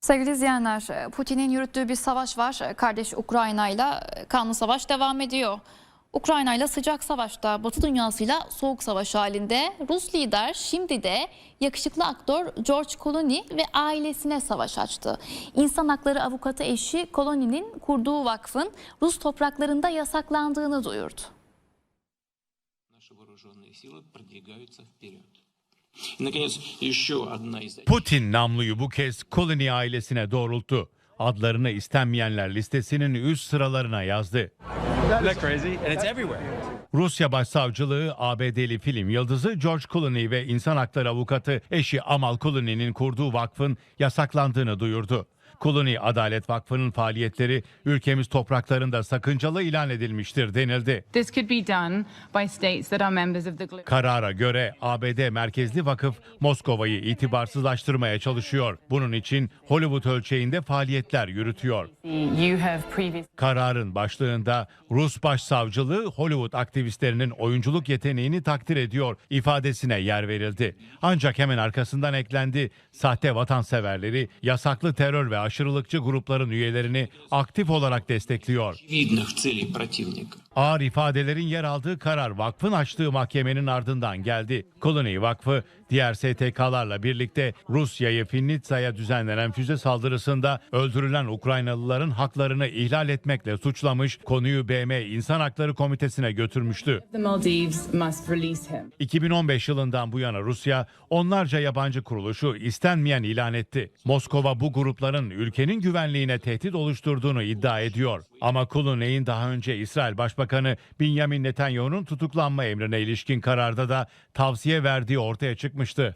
Sevgili izleyenler, Putin'in yürüttüğü bir savaş var. Kardeş Ukrayna ile kanlı savaş devam ediyor. Ukrayna ile sıcak savaşta, Batı dünyasıyla soğuk savaş halinde. Rus lider şimdi de yakışıklı aktör George Clooney ve ailesine savaş açtı. İnsan hakları avukatı eşi Clooney'nin kurduğu vakfın Rus topraklarında yasaklandığını duyurdu. Наши вооруженные силы продвигаются вперед. Putin namluyu bu kez Kolony ailesine doğrulttu. Adlarını istenmeyenler listesinin üst sıralarına yazdı. Rusya Başsavcılığı ABD'li film yıldızı George Clooney ve insan hakları avukatı eşi Amal Clooney'nin kurduğu vakfın yasaklandığını duyurdu. Clooney Adalet Vakfı'nın faaliyetleri ülkemiz topraklarında sakıncalı ilan edilmiştir denildi. This could be done by states that are members of the global. Karara göre ABD merkezli vakıf Moskova'yı itibarsızlaştırmaya çalışıyor. Bunun için Hollywood ölçeğinde faaliyetler yürütüyor. Kararın başlığında Rus başsavcılığı Hollywood aktivistlerinin oyunculuk yeteneğini takdir ediyor ifadesine yer verildi. Ancak hemen arkasından eklendi. Sahte vatanseverleri, yasaklı terör ve aşırılıkçı grupların üyelerini aktif olarak destekliyor. Ağır ifadelerin yer aldığı karar vakfın açtığı mahkemenin ardından geldi. Koloni Vakfı diğer STK'larla birlikte Rusya'yı Finnitza'ya düzenlenen füze saldırısında öldürülen Ukraynalıların haklarını ihlal etmekle suçlamış, konuyu BM İnsan Hakları Komitesi'ne götürmüştü. 2015 yılından bu yana Rusya onlarca yabancı kuruluşu istenmeyen ilan etti. Moskova bu grupların ülkenin güvenliğine tehdit oluşturduğunu iddia ediyor. Ama Kuluney'in daha önce İsrail Başbakanı Benjamin Netanyahu'nun tutuklanma emrine ilişkin kararda da tavsiye verdiği ortaya çıkmıştı.